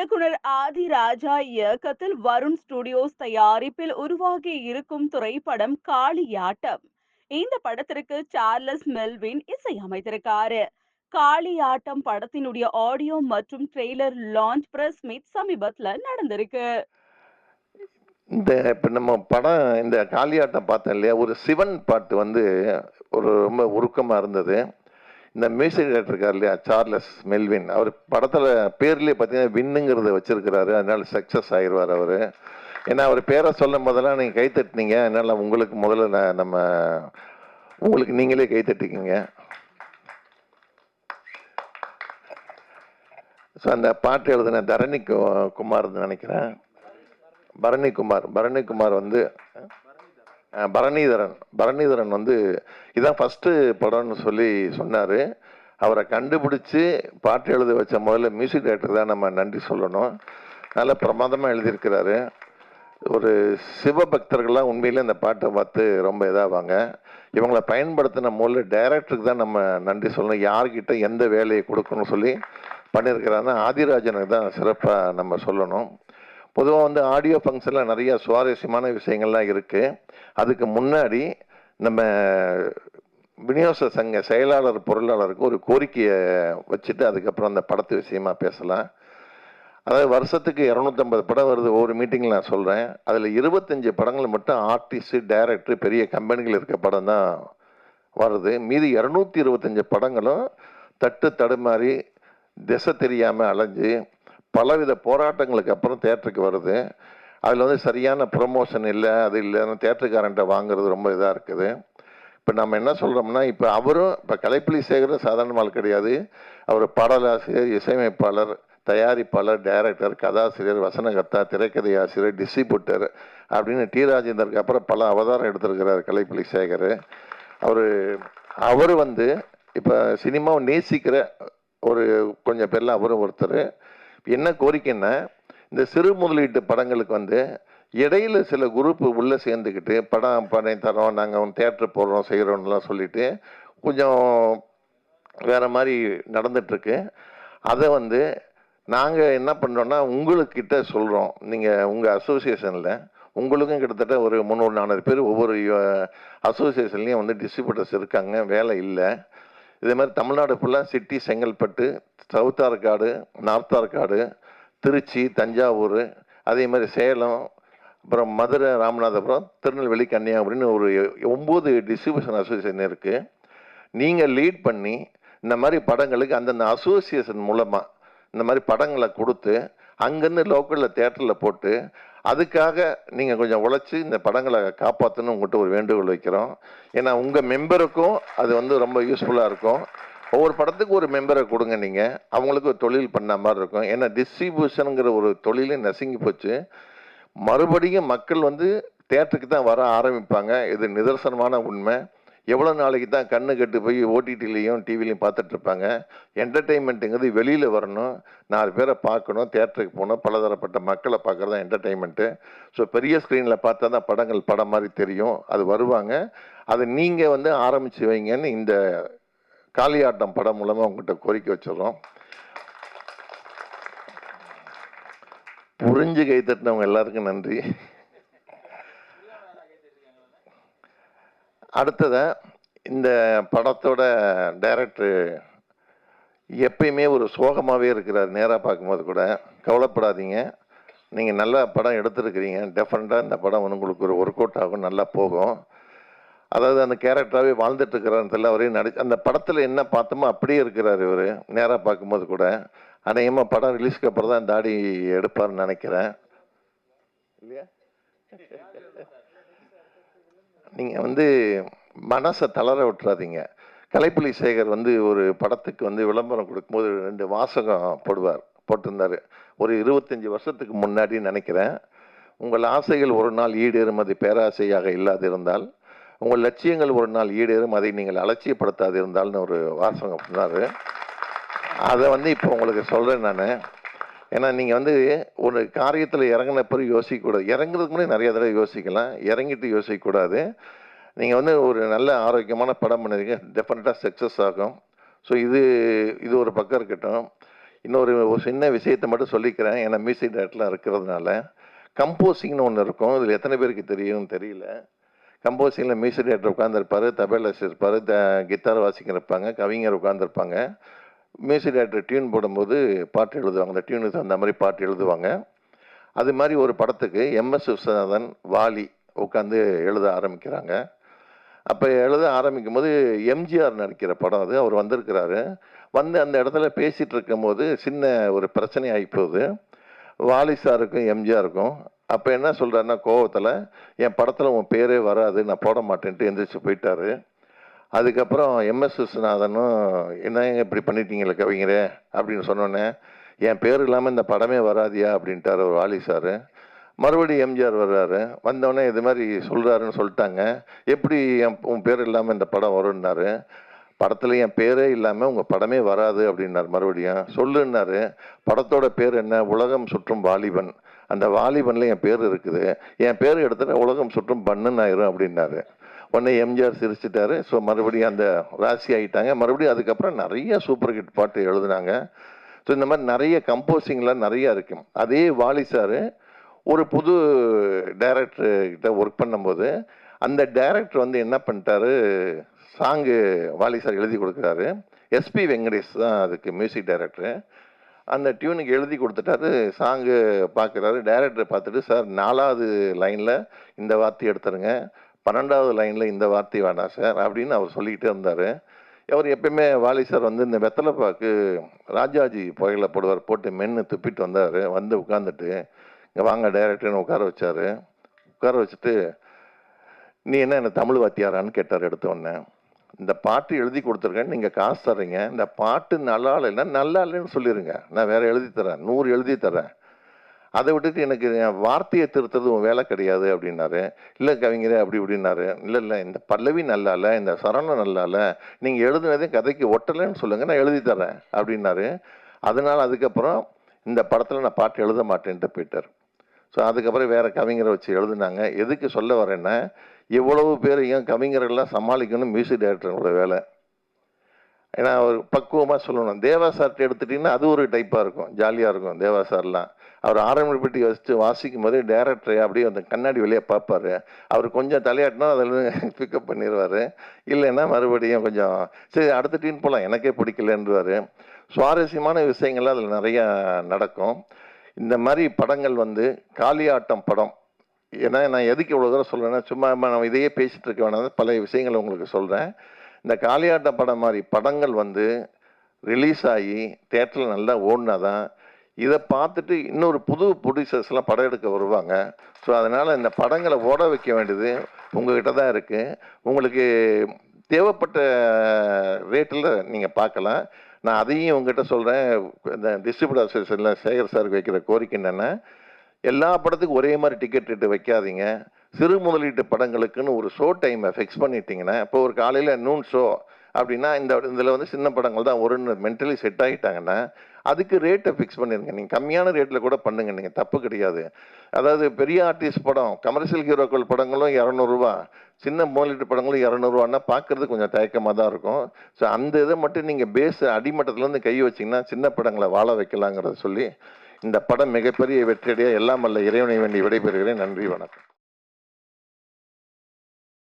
இயக்குனர் ஆதி ராஜா இயக்கத்தில் வருண் ஸ்டுடியோஸ் தயாரிப்பில் உருவாகி இருக்கும் திரைப்படம் காளியாட்டம். இந்த படத்திற்கு சார்லஸ் மெல்வின் இசையமைத்திருக்காரு. காளியாட்டம் படத்தினுடைய ஆடியோ மற்றும் ட்ரெய்லர் லான்ச் பிரஸ் மீட் சமீபத்துல நடந்திருக்கு. இந்த இப்போ நம்ம படம் இந்த காளியாட்டம் பார்த்தோம் இல்லையா? ஒரு சிவன் பாட்டு வந்து ஒரு ரொம்ப உருக்கமாக இருந்தது. இந்த மியூசிக் டைரக்டர் இருக்கார் இல்லையா? Charles Melvin. அவர் படத்தில் பேர்லேயே பார்த்தீங்கன்னா வின்னுங்கிறத வச்சிருக்கிறாரு. அதனால சக்ஸஸ் ஆயிடுவார் அவர். ஏன்னா அவர் பேரை சொல்லும் போதெல்லாம் நீங்கள் கைத்தட்டினீங்க அதனால் அதனால உங்களுக்கு முதல்ல நான் நம்ம உங்களுக்கு நீங்களே கைத்தட்டிக்கிங்க ஸோ அந்த பாட்டு எழுதின தரணி கு- குமார்னு நினைக்கிறேன். பரணிக்குமார் பரணிக்குமார் வந்து பரணிதரன் பரணிதரன் வந்து இதான் ஃபஸ்ட்டு படம்னு சொல்லி சொன்னார். அவரை கண்டுபிடிச்சி பாட்டு எழுத வச்ச முதல்ல மியூசிக் டைரக்டர் தான் நம்ம நன்றி சொல்லணும். நல்ல பிரமாதமாக எழுதியிருக்கிறாரு. ஒரு சிவபக்தர்கள்லாம் உண்மையிலே இந்த பாட்டை பார்த்து ரொம்ப இதாவாங்க. இவங்களை பயன்படுத்தின முதல்ல டைரக்டருக்கு தான் நம்ம நன்றி சொல்லணும். யார்கிட்ட எந்த வேலையை கொடுக்கணும்னு சொல்லி பண்ணியிருக்கிறாருன்னா ஆதிராஜனுக்கு தான் சிறப்பாக நம்ம சொல்லணும். பொதுவாக வந்து ஆடியோ ஃபங்க்ஷனில் நிறைய சுவாரஸ்யமான விஷயங்கள்லாம் இருக்குது அதுக்கு முன்னாடி நம்ம விநியோக சங்க செயலாளர் பொருளாளருக்கு ஒரு கோரிக்கையை வச்சுட்டு அதுக்கப்புறம் அந்த படத்து விஷயமா பேசலாம். அதாவது வருஷத்துக்கு இரநூத்தம்பது படம் வருது ஒவ்வொரு மீட்டிங்கில் நான் சொல்கிறேன் அதில் இருபத்தஞ்சி படங்கள் மட்டும் ஆர்டிஸ்ட் டைரக்டர் பெரிய கம்பெனிகள் இருக்க படம் தான் வருது. மீதி இரநூத்தி இருபத்தஞ்சி படங்களும் தட்டு தடுமாறி திசை தெரியாமல் அலைஞ்சு பலவித போராட்டங்களுக்கு அப்புறம் தேட்டருக்கு வருது. அதில் வந்து சரியான ப்ரொமோஷன் இல்லை அது இல்லைன்னு தேட்டருக்காரன்ட்ட வாங்குறது ரொம்ப இதாக இருக்குது. இப்போ நம்ம என்ன சொல்கிறோம்னா இப்போ அவரும் இப்போ கலைப்புலி சேகரும் சாதாரண ஆள் கிடையாது. அவர் பாடலாசிரியர் இசையமைப்பாளர் தயாரிப்பாளர் டைரக்டர் கதாசிரியர் வசனகர்த்தா திரைக்கதை ஆசிரியர் டிஸ்ட்ரிபியூட்டர் அப்படின்னு டி ராஜேந்தருக்கு அப்புறம் பல அவதாரம் எடுத்திருக்கிறார் கலைப்புலி சேகர். அவர் அவர் வந்து இப்போ சினிமாவை நேசிக்கிற ஒரு கொஞ்சம் பேரில் அவரும் ஒருத்தர். என்ன கோரிக்கைன்னா இந்த சிறு முதலீட்டு படங்களுக்கு வந்து இடையில சில குரூப் உள்ளே சேர்ந்துக்கிட்டு படம் பண்ணி தரோம் நாங்கள் தேட்டர் போடுறோம் செய்கிறோம்லாம் சொல்லிட்டு கொஞ்சம் வேறு மாதிரி நடந்துட்டுருக்கு. அதை வந்து நாங்கள் என்ன பண்ணுறோன்னா உங்களுக்கிட்ட சொல்கிறோம் நீங்கள் உங்கள் அசோசியேஷனில் உங்களுக்கும் கிட்டத்தட்ட ஒரு முந்நூறு நானூறு பேர் ஒவ்வொரு அசோசியேஷன்லேயும் வந்து டிஸ்ட்ரிபியூட்டர்ஸ் இருக்காங்க. வேலை இல்லை. இதே மாதிரி தமிழ்நாடு ஃபுல்லாக city Chengalpattu south Arcot north Arcot Trichy Thanjavur அதே மாதிரி சேலம் அப்புறம் மதுரை ராமநாதபுரம் திருநெல்வேலி கன்னியாகுமரின்னு ஒரு ஒம்பது டிஸ்ட்ரிபியூஷன் அசோசியேஷன் இருக்குது நீங்கள் லீட் பண்ணி இந்த மாதிரி படங்களுக்கு அந்தந்த அசோசியேஷன் மூலமாக இந்த மாதிரி படங்களை கொடுத்து அங்கேருந்து லோக்கலில் தேட்டரில் போட்டு அதுக்காக நீங்கள் கொஞ்சம் உழைச்சி இந்த படங்களை காப்பாற்றணும் உங்கள்கிட்ட ஒரு வேண்டுகோள் வைக்கிறோம். ஏன்னா உங்கள் மெம்பருக்கும் அது வந்து ரொம்ப யூஸ்ஃபுல்லாக இருக்கும். ஒவ்வொரு படத்துக்கு ஒரு மெம்பரை கொடுங்க நீங்கள் அவங்களுக்கு ஒரு தொழில் பண்ண மாதிரி இருக்கும். ஏன்னா டிஸ்ட்ரிபியூஷனுங்கிற ஒரு தொழிலே நசுங்கி போச்சு. மறுபடியும் மக்கள் வந்து தேட்டருக்கு தான் வர ஆரம்பிப்பாங்க. இது நிதர்சனமான உண்மை. எவ்வளோ நாளைக்கு தான் கண்ணு கட்டு போய் ஓடிடிலையும் டிவிலையும் பார்த்துட்டு இருப்பாங்க என்டர்டெயின்மெண்ட்டுங்கிறது வெளியில் வரணும். நாலு பேரை பார்க்கணும் தேட்டருக்கு போகணும். பலதரப்பட்ட மக்களை பார்க்குறது தான் என்டர்டெயின்மெண்ட்டு ஸோ பெரிய ஸ்க்ரீனில் பார்த்தா தான் படங்கள் படம் மாதிரி தெரியும். அது வருவாங்க. அதை நீங்கள் வந்து ஆரம்பித்து வைங்கன்னு இந்த காளியாட்டம் படம் மூலமாக உங்கள்கிட்ட கோரிக்கை வச்சிடுறோம். புரிஞ்சு கை தட்டினவங்க எல்லாருக்கும் நன்றி. அடுத்ததாக இந்த படத்தோட டைரக்டர் எப்பயுமே ஒரு சோகமாகவே இருக்கிறார் நேராக பார்க்கும்போது கூட. கவலைப்படாதீங்க. நீங்கள் நல்ல படம் எடுத்துருக்கிறீங்க. டெஃபினட்டாக இந்த படம் வந்து உங்களுக்கு ஒரு ஒர்க் அவுட் ஆகும் நல்லா போகும். அதாவது அந்த கேரக்டராகவே வாழ்ந்துட்டு அவரையும் நடி அந்த படத்தில் என்ன பார்த்தோமோ அப்படியே இருக்கிறார் இவர் நேராக பார்க்கும்போது கூட. அநேகமாக படம் ரிலீஸ்க்கு அப்புறம் தான் தாடி எடுப்பார்னு நினைக்கிறேன். இல்லையா? நீங்கள் வந்து மனசை தளர விட்டுறாதீங்க. கலைப்புலி சேகர் வந்து ஒரு படத்துக்கு வந்து விளம்பரம் கொடுக்கும்போது ரெண்டு வாசகம் போடுவார் போட்டிருந்தார். ஒரு இருபத்தஞ்சி வருஷத்துக்கு முன்னாடி நினைக்கிறேன். உங்கள் ஆசைகள் ஒரு நாள் ஈடேறும் அது பேராசையாக இல்லாதிருந்தால் உங்கள் லட்சியங்கள் ஒரு நாள் ஈடேறும் அதை நீங்கள் அலட்சியப்படுத்தாது இருந்தால்னு ஒரு வாசகம் சொன்னார் அதை வந்து இப்போ உங்களுக்கு சொல்கிறேன் நான். ஏன்னா நீங்கள் வந்து ஒரு காரியத்தில் இறங்கின பிறகு யோசிக்கக்கூடாது. இறங்குறதுக்கு முன்னாடி நிறைய தடவை யோசிக்கலாம். இறங்கிட்டு யோசிக்கக்கூடாது. நீங்கள் வந்து ஒரு நல்ல ஆரோக்கியமான படம் பண்ணுறீங்க டெஃபினட்டாக சக்ஸஸ் ஆகும். ஸோ இது இது ஒரு பக்கம் இருக்கட்டும். இன்னொரு ஒரு சின்ன விஷயத்தை மட்டும் சொல்லிக்கிறேன். ஏன்னா மியூசிக் டேரக்டர்லாம் இருக்கிறதுனால. கம்போசிங்னு ஒன்று இருக்கும். இதில் எத்தனை பேருக்கு தெரியும்னு தெரியல. கம்போசிங்கில் மியூசிக் டேரக்டர் உட்காந்துருப்பார் தபேலஸ் இருப்பார் த கித்தார் வாசிக்கிற இருப்பாங்க கவிஞர் உட்காந்துருப்பாங்க மியூசிக் டேரக்டர் டியூன் போடும்போது பாட்டு எழுதுவாங்க. அந்த டியூனுக்கு தகுந்த மாதிரி பாட்டு எழுதுவாங்க. அது மாதிரி ஒரு படத்துக்கு எம்எஸ் விஸ்வநாதன் வாலி உட்காந்து எழுத ஆரம்பிக்கிறாங்க. அப்போ எழுத ஆரம்பிக்கும் போது எம்ஜிஆர் நடிக்கிற படம் அது. அவர் வந்திருக்கிறாரு. வந்து அந்த இடத்துல பேசிகிட்டு இருக்கும்போது சின்ன ஒரு பிரச்சனை ஆகி போகுது வாலி சாருக்கும் எம்ஜிஆருக்கும் அப்போ என்ன சொல்கிறாருன்னா கோவத்தில் என் படத்தில் உன் பேரே வராது. நான் போட மாட்டேன்ட்டு எந்திரிச்சு போயிட்டாரு. அதுக்கப்புறம் எம்எஸ் விஸ்வநாதனும் என்ன இப்படி பண்ணிட்டீங்களே கவிஞரே? அப்படின்னு சொன்னோன்னே என் பேர் இல்லாமல் இந்த படமே வராதியா? அப்படின்ட்டார் ஒரு வாலி சார். மறுபடியும் எம்ஜிஆர் வர்றாரு. வந்தோடனே இது மாதிரி சொல்கிறாருன்னு சொல்லிட்டாங்க. எப்படி என் உன் பேர் இல்லாமல் இந்த படம் வரும்னாரு? படத்தில் என் பேரே இல்லாமல் உங்கள் படமே வராது அப்படின்னார் மறுபடியும். சொல்லுன்னாரு படத்தோட பேர் என்ன? உலகம் சுற்றும் வாலிபன். அந்த வாலிபனில் என் பேர் இருக்குது. என் பேர் எடுத்துகிட்டு உலகம் சுற்றும் பண்ணுன்னு ஆயிரும் அப்படின்னாரு. உடனே எம்ஜிஆர் சிரிச்சிட்டாரு. ஸோ மறுபடியும் அந்த ராசி ஆகிட்டாங்க மறுபடியும் அதுக்கப்புறம் நிறைய சூப்பர் ஹிட் பாட்டு எழுதுனாங்க. ஸோ இந்த மாதிரி நிறைய கம்போசிங்லாம் நிறையா இருக்கும் அதே வாலி சார் ஒரு புது டைரக்டர் கிட்ட ஒர்க் பண்ணும்போது அந்த டைரக்டர் வந்து என்ன பண்ணிட்டாரு? சாங்கு வாலி சார் எழுதி கொடுக்குறாரு. எஸ்பி வெங்கடேஷ் தான் அதுக்கு மியூசிக் டைரக்டரு அந்த டியூனுக்கு எழுதி கொடுத்துட்டாரு சாங்கு பார்க்குறாரு. டைரக்டர் பார்த்துட்டு சார் நாலாவது லைனில் இந்த வார்த்தை எடுத்துருங்க. பன்னெண்டாவது லைனில் இந்த வார்த்தை வேணாம் சார் அப்படின்னு அவர் சொல்லிக்கிட்டே இருந்தார். அவர் எப்பயுமே வாலி சார் வந்து இந்த வெத்தலை பாக்கு ராஜாஜி புகையில போடுவார் போட்டு மென்று துப்பிட்டு வந்தார். வந்து உட்காந்துட்டு இங்கே வாங்க டைரக்டர்னு உட்கார வச்சாரு. உட்கார வச்சுட்டு நீ என்ன என்ன தமிழ் வாத்தியாரான்னு கேட்டார் எடுத்த உடனே இந்த பாட்டு எழுதி கொடுத்துருக்கேன் நீங்கள் காசு தர்றீங்க. இந்த பாட்டு நல்லா இல்லைன்னா நல்லா இல்லைன்னு சொல்லிடுங்க நான் வேறு எழுதி தரேன் நூறு எழுதி தரேன் அதை விட்டுட்டு எனக்கு என் வார்த்தையை திருத்தது உன் வேலை கிடையாது அப்படின்னாரு. இல்லை கவிஞரே அப்படி இப்படின்னாரு. இல்லை இல்லை இந்த பல்லவி நல்லா இல்லை இந்த சரணம் நல்லா இல்லை நீங்கள் எழுதுனதே கதைக்கு ஒட்டலைன்னு சொல்லுங்கள் நான் எழுதி தரேன் அப்படின்னாரு. அதனால் அதுக்கப்புறம் இந்த படத்தில் நான் பாட்டு எழுத மாட்டேன்ட்டு போயிட்டார். ஸோ அதுக்கப்புறம் வேறு கவிஞரை வச்சு எழுதுனாங்க. எதுக்கு சொல்ல வரேன்னா இவ்வளவு பேரையும் கவிஞர்கள்லாம் சமாளிக்கணும் மியூசிக் டைரக்டரோட வேலை? ஏன்னா அவர் பக்குவமாக சொல்லணும். தேவா சார்ட்ட எடுத்துட்டிங்கன்னா அது ஒரு டைப்பாக இருக்கும். ஜாலியாக இருக்கும் தேவா சார்லாம் அவர் ஆரம்பிப்பட்டி வச்சு வாசிக்கும் போது டேரக்டரை அப்படியே அந்த கண்ணாடி வழியாக பார்ப்பாரு. அவர் கொஞ்சம் தலையாட்டினா அதில் பிக்கப் பண்ணிடுவார் இல்லைன்னா மறுபடியும் கொஞ்சம் சரி அடுத்த டீன் போகலாம் எனக்கே பிடிக்கலன்றுவார். சுவாரஸ்யமான விஷயங்கள்லாம் அதில் நிறையா நடக்கும். இந்த மாதிரி படங்கள் வந்து காளியாட்டம் படம் ஏன்னா நான் எதுக்கு இவ்வளோ தூரம் சொல்கிறேன்னா சும்மா நம்ம இதையே பேசிகிட்டு இருக்க வேணாம். பல விஷயங்களை உங்களுக்கு சொல்கிறேன் இந்த காளியாட்ட படம் மாதிரி படங்கள் வந்து ரிலீஸ் ஆகி தேட்டரில் நல்லா ஓடினா தான் இதை பார்த்துட்டு இன்னொரு புது ப்ரொடியூசர்ஸ்லாம் படம் எடுக்க வருவாங்க. ஸோ அதனால் இந்த படங்களை ஓட வைக்க வேண்டியது உங்ககிட்ட தான் இருக்குது உங்களுக்கு தேவைப்பட்ட ரேட்டில் நீங்கள் பார்க்கலாம். நான் அதையும் உங்ககிட்ட சொல்கிறேன் இந்த டிஸ்ட்ரிபியூட் அசோசியேஷனில் சேகர் சாருக்கு வைக்கிற கோரிக்கை என்னென்னா எல்லா படத்துக்கும் ஒரே மாதிரி டிக்கெட் ரேட்டு வைக்காதீங்க. சிறு முதலீட்டு படங்களுக்குன்னு ஒரு ஷோ டைமை ஃபிக்ஸ் பண்ணிட்டீங்கன்னா இப்போ ஒரு காலையில் நூன் ஷோ அப்படின்னா இந்த இதில் வந்து சின்ன படங்கள் தான் ஒரு மென்டலி செட் ஆகிட்டாங்கன்னா அதுக்கு ரேட்டை ஃபிக்ஸ் பண்ணிடுங்க நீங்கள் கம்மியான ரேட்டில் கூட பண்ணுங்க. நீங்கள் தப்பு கிடையாது. அதாவது பெரிய ஆர்டிஸ்ட் படம் கமர்ஷியல் ஹீரோக்கள் படங்களும் இரநூறுவா சின்ன முதலீட்டு படங்களும் இரநூறுவான்னா பார்க்கறது கொஞ்சம் தயக்கமாக தான் இருக்கும். ஸோ அந்த இதை மட்டும் நீங்கள் பேஸ் அடிமட்டத்துலேருந்து கை வச்சிங்கன்னா சின்ன படங்களை வாழ வைக்கலாங்கிறத சொல்லி இந்த படம் மிகப்பெரிய வெற்றியடைய எல்லாம் அல்ல இறைவனை வேண்டி விடைபெறுகிறேன். நன்றி வணக்கம்.